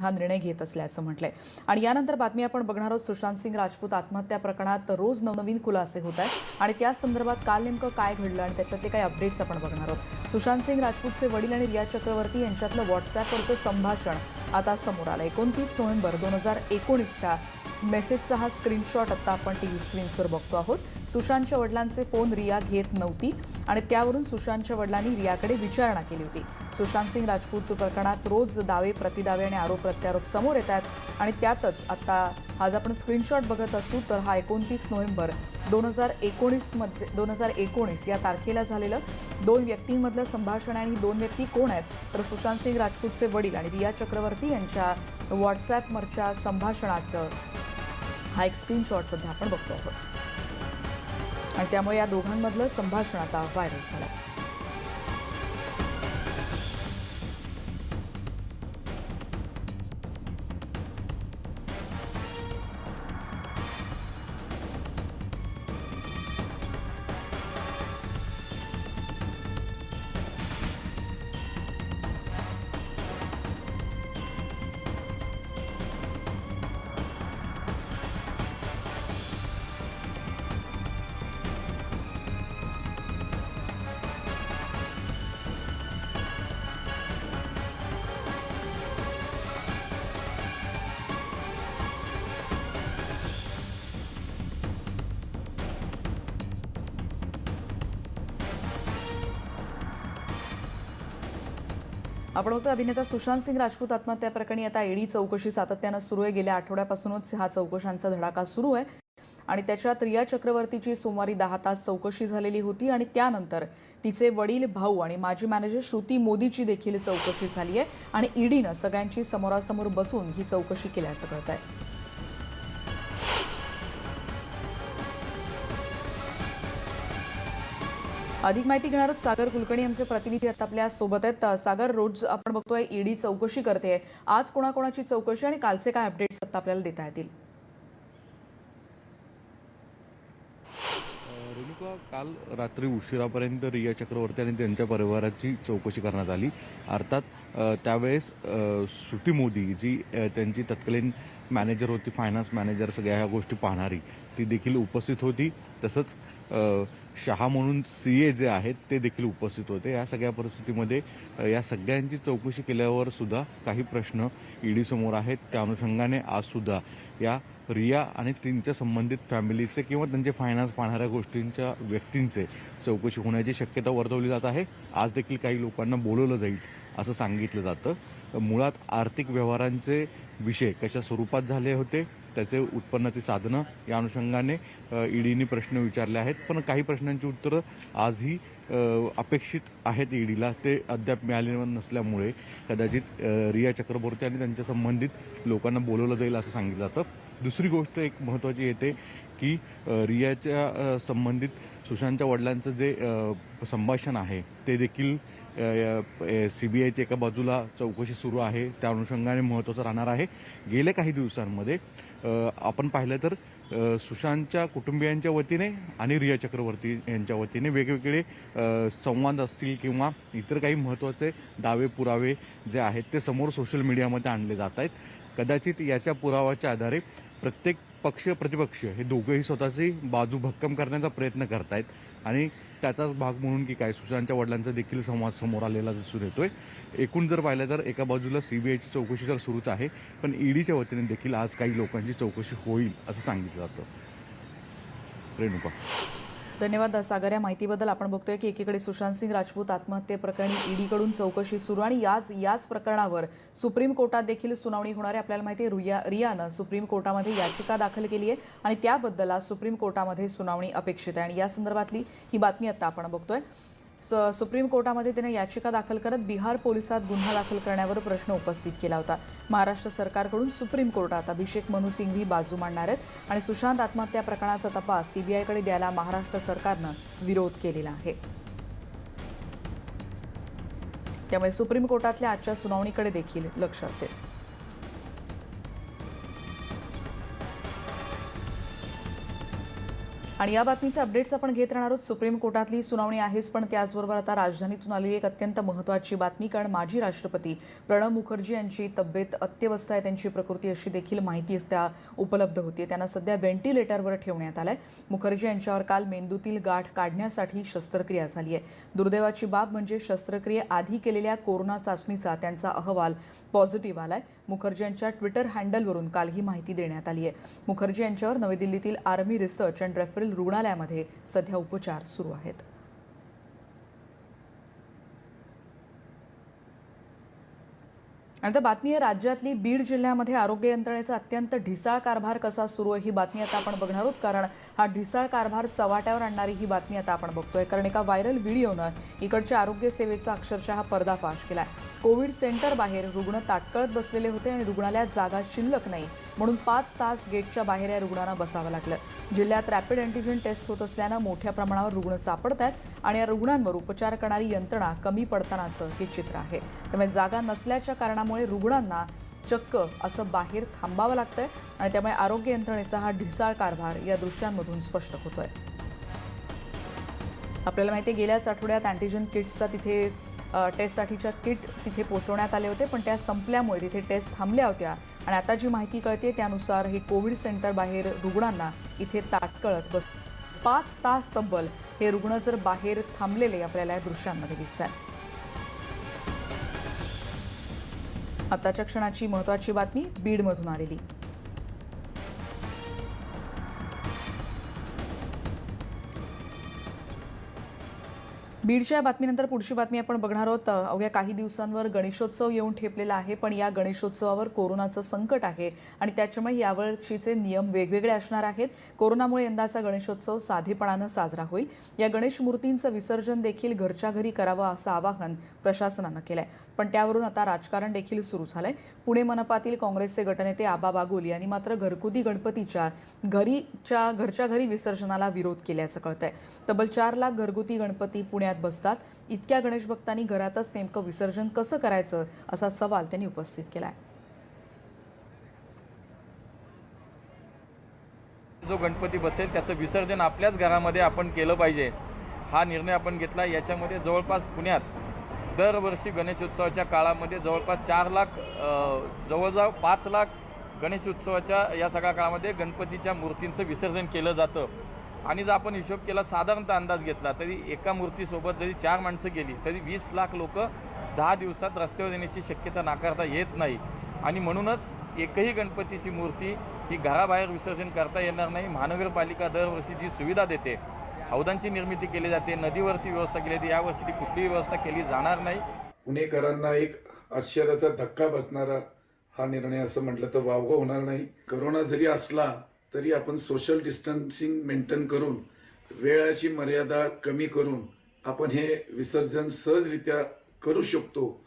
हा निर्णय घेत असल्याचं म्हटलंय. आणि यानंतर बातमी आपण बघणार आहोत सुशांत सिंग राजपूत आत्महत्या प्रकरणात रोज नवनवीन खुलासे होत आहेत. आणि त्या संदर्भात काल नेमकं काय घडलं आणि त्याच्यातले काही अपडेट्स आपण बघणार आहोत. सुशांत सिंग राजपूतचे वडील आणि रिया चक्रवर्ती यांच्यातलं व्हॉट्सॲपवरचं संभाषण आता समोर आलं एकोणतीस नोव्हेंबर दोन हजार एकोणीसच्या मेसेजचा हा स्क्रीनशॉट आता आपण टी व्ही स्क्रीन्सवर बघतो आहोत. सुशांतच्या वडिलांचे फोन रिया घेत नव्हती आणि त्यावरून सुशांतच्या वडिलांनी रियाकडे विचारणा केली होती. सुशांत सिंग राजपूत प्रकरणात रोज दावे प्रतिदावे आणि आरोप प्रत्यारोप समोर येत आहेत आणि त्यातच आता आज आपण स्क्रीनशॉट बघत असू तर हा एकोणतीस नोव्हेंबर दोन हजार एकोणीसमध्ये दोन हजार एकोणीस या तारखेला झालेलं दोन व्यक्तींमधलं संभाषण आणि दोन व्यक्ती कोण आहेत? तर सुशांत सिंग राजपूतचे वडील आणि रिया चक्रवर्ती यांच्या व्हॉट्सॲपवरच्या संभाषणाचं हा एक स्क्रीनशॉट सध्या आपण बघतो आहोत. आणि त्यामुळे या दोघांमधलं संभाषण आता व्हायरल झालं आपण होतो अभिनेता सुशांत सिंग राजपूत आत्महत्या प्रकरणी आता ईडी चौकशी सातत्यानं सुरू आहे. गेल्या आठवड्यापासूनच हा चौकशांचा धडाका सुरू आहे. आणि त्याच्यात रिया चक्रवर्तीची सोमवारी दहा तास चौकशी झालेली होती आणि त्यानंतर तिचे वडील भाऊ आणि माजी मॅनेजर श्रुती मोदीची देखील चौकशी झाली आहे. आणि ईडीनं सगळ्यांची समोरासमोर बसून ही चौकशी केल्याचं कळत आहे अधिक माहिती घेणार आहोत सागर कुलकर्णी आमचे प्रतिनिधी आता आपल्यासोबत आहेत. सागर रोज आपण बघतोय ईडी चौकशी करते. आज कोणाकोणाची चौकशी आणि कालचे काय अपडेट्स आता आपल्याला देता येतील? काल रात्री उशिरापर्यंत रिया चक्रवर्ती आणि त्यांच्या परिवाराची चौकशी करण्यात आली. अर्थात त्यावेळेस श्रुती मोदी जी त्यांची तत्कालीन मॅनेजर होती फायनान्स मॅनेजर सगळ्या ह्या गोष्टी पाहणारी ती देखील उपस्थित होती. तसंच शहा म्हणून सी ए जे आहेत ते देखील उपस्थित होते. या सगळ्या परिस्थितीमध्ये या सगळ्यांची चौकशी केल्यावर सुद्धा काही प्रश्न ईडीसमोर आहेत. त्या अनुषंगाने आज सुद्धा या रिया आणि त्यांच्या संबंधित फॅमिलीचे किंवा त्यांचे फायनान्स पाहणाऱ्या गोष्टींच्या व्यक्तींचे चौकशी होण्याची शक्यता वर्तवली जात आहे. आज देखील काही लोकांना बोलवलं जाईल. असं सांगितलं जातं. मुळात आर्थिक व्यवहारांचे विषय कशा स्वरूपात झाले होते त्याचे उत्पन्नाची साधनं या अनुषंगाने ईडीने प्रश्न विचारले आहेत. पण काही प्रश्नांची उत्तरं आजही अपेक्षित आहेत ईडीला. ते अद्याप मिळाले नसल्यामुळे कदाचित रिया चक्रवर्ती आणि त्यांच्या संबंधित लोकांना बोलवलं जाईल असं सांगितलं जातं. दुसरी गोष्ट एक महत्त्वाची येते की रियाच्या संबंधित सुशांतच्या वडिलांचं जे संभाषण आहे ते देखील सी बी आयच्या एका बाजूला चौकशी सुरू आहे. त्या अनुषंगाने महत्त्वाचं राहणार आहे. गेल्या काही दिवसांमध्ये आपण पाहिलं तर सुशांतच्या कुटुंबियांच्या वतीने आणि रिया चक्रवर्ती यांच्या वतीने वेगवेगळे संवाद असतील किंवा इतर काही महत्त्वाचे दावे पुरावे जे आहेत ते समोर सोशल मीडियामध्ये आणले जात आहेत. कदाचित याच्या पुराव्याच्या आधारे प्रत्येक पक्ष प्रतिपक्ष हे दोघंही स्वतःची बाजू भक्कम करण्याचा प्रयत्न करतायत. आणि त्याचाच भाग म्हणून की काय सुशांतच्या वडिलांचा देखील संवाद समोर आलेला दिसून येतोय. एकूण जर पाहिलं तर एका बाजूला सीबीआयची चौकशी तर सुरूच आहे पण ईडीच्या वतीने देखील आज काही लोकांची चौकशी होईल असं सांगितलं जातं. रेणुका. धन्यवाद. सागर या माहितीबद्दल आपण बघतोय की एकीकडे सुशांत सिंग राजपूत आत्महत्येप्रकरणी ईडीकडून चौकशी सुरू आणि याच याच प्रकरणावर सुप्रीम कोर्टात देखील सुनावणी होणार आहे. आपल्याला माहिती आहे रुया रियानं सुप्रीम कोर्टामध्ये याचिका दाखल केली आहे आणि त्याबद्दल आज सुप्रीम कोर्टामध्ये सुनावणी अपेक्षित आहे. आणि या संदर्भातली ही बातमी आता आपण बघतोय. सुप्रीम कोर्टामध्ये त्याने याचिका दाखल करत बिहार पोलिसात गुन्हा दाखल करण्यावर प्रश्न उपस्थित केला होता. महाराष्ट्र सरकारकडून सुप्रीम कोर्टात अभिषेक मनु सिंघवी बाजू मांडणार आहेत आणि सुशांत आत्महत्या प्रकरणाचा तपास सीबीआयकडे द्यायला महाराष्ट्र सरकारनं विरोध केलेला आहे. त्यामुळे सुप्रीम कोर्टातल्या आजच्या सुनावणीकडे देखील लक्ष असेल. आणि या बातमीचे अपडेट्स आपण घेत राहणार आहोत. सुप्रीम कोर्टातली सुनावणी आहेच पण त्याचबरोबर आता राजधानीतून आलेली एक अत्यंत महत्त्वाची बातमी कारण माजी राष्ट्रपती प्रणब मुखर्जी यांची तब्येत अत्यवस्था आहे. त्यांची प्रकृती अशी देखील माहिती त्या उपलब्ध होती त्यांना सध्या व्हेंटिलेटरवर ठेवण्यात आलंय. मुखर्जी यांच्यावर काल मेंदूतील गाठ काढण्यासाठी शस्त्रक्रिया झाली आहे दुर्दैवाची बाब म्हणजे शस्त्रक्रियेआधी केलेल्या कोरोना चाचणीचा त्यांचा अहवाल पॉझिटिव्ह आलाय. मुखर्जी यांच्या ट्विटर हँडलवरून काल ही माहिती देण्यात आली आहे. मुखर्जी यांच्यावर नवी दिल्लीतील आर्मी रिसर्च अँड रेफरल रुग्णालयामध्ये सध्या उपचार सुरू आहेत. आणि आता बातमी आहे राज्यातली बीड जिल्ह्यामध्ये आरोग्य यंत्रणेचा अत्यंत ढिसाळ कारभार कसा सुरू आहे ही बातमी आता आपण बघणार आहोत कारण हा ढिसाळ कारभार चव्हाट्यावर आणणारी ही बातमी आता आपण बघतोय. कारण एका व्हायरल व्हिडिओनं इकडच्या आरोग्य सेवेचा अक्षरशः हा पर्दाफाश आहे कोविड सेंटर बाहेर रुग्ण ताटकळत बसलेले होते आणि रुग्णालयात जागा शिल्लक नाही. म्हणून पाच तास गेटच्या बाहेर या रुग्णांना बसावं लागलं. जिल्ह्यात रॅपिड अँटीजेन टेस्ट होत असल्यानं मोठ्या प्रमाणावर रुग्ण सापडत आहेत आणि या रुग्णांवर उपचार करणारी यंत्रणा कमी पडतानाचं हे चित्र आहे. त्यामुळे जागा नसल्याच्या कारणामुळे रुग्णांना चक्क असं बाहेर थांबावं लागतंय आणि त्यामुळे आरोग्य यंत्रणेचा हा ढिसाळ कारभार या दृश्यांमधून स्पष्ट होतोय. आपल्याला माहिती आहे गेल्याच आठवड्यात अँटीजन किट्सचा तिथे टेस्टसाठीच्या किट तिथे पोचवण्यात आले होते पण त्या संपल्यामुळे तिथे टेस्ट थांबल्या होत्या. आणि आता जी माहिती कळते त्यानुसार हे कोविड सेंटर बाहेर रुग्णांना इथे ताटकळत बस पाच तास तब्बल हे रुग्ण जर बाहेर थांबलेले आपल्याला या दृश्यांमध्ये दिसत आहेत आताच्या क्षणाची महत्वाची बातमी बीडमधून आलेली. बीडच्या बातमीनंतर पुढची बातमी आपण बघणार आहोत. अवघ्या काही दिवसांवर गणेशोत्सव येऊन ठेपलेला आहे पण या गणेशोत्सवावर कोरोनाचं संकट आहे आणि त्याच्यामुळे यावर्षीचे नियम वेगवेगळे असणार आहेत. कोरोनामुळे यंदाचा गणेशोत्सव साधेपणानं साजरा होईल. या गणेश मूर्तींचं विसर्जन देखील घरच्या घरी करावं असं आवाहन प्रशासनानं केलंय. पण त्यावरून आता राजकारण देखील सुरू झालंय. पुणे मनपातील काँग्रेसचे गटनेते आबा बागुल यांनी मात्र घरगुती गणपतीच्या घरीच्या घरच्या घरी विसर्जनाला विरोध केल्याचं कळतंय. तब्बल चार लाख घरगुती गणपती पुण्यात बसतात. इतक्या गणेश भक्तांनी घरातच नेमकं विसर्जन कसं करायचं असा सवाल त्यांनी उपस्थित केलाय. जो गणपती बसेल त्याचं विसर्जन आपल्याच घरामध्ये आपण केलं पाहिजे. हा निर्णय आपण घेतला. याच्यामध्ये जवळपास पुण्यात दरवर्षी गणेशोत्सवाच्या काळामध्ये जवळपास चार लाख जवळजवळ पाच लाख गणेशोत्सवाच्या या सगळ्या काळामध्ये गणपतीच्या मूर्तींचं विसर्जन केलं जातं. आणि जर आपण हिशोब केला साधारणतः अंदाज घेतला तरी एका मूर्तीसोबत जरी चार माणसं गेली तरी वीस लाख लोक दहा दिवसात रस्त्यावर येण्याची शक्यता नाकारता येत नाही. आणि म्हणूनच एकही गणपतीची मूर्ती ही घराबाहेर विसर्जन करता येणार नाही. महानगरपालिका दरवर्षी जी सुविधा देते हौदांची निर्मिती केली जाते नदीवरती व्यवस्था केली जाते यावर्षी ती कुठलीही व्यवस्था केली जाणार नाही. पुणेकरांना एक आश्चर्याचा धक्का बसणारा हा निर्णय असं म्हटलं तर वावगं होणार नाही. करोना जरी असला तरी आपण सोशल डिस्टन्सिंग मेंटेन करून वेळाची मर्यादा कमी करून आपण हे विसर्जन सहजरित्या करू शकतो.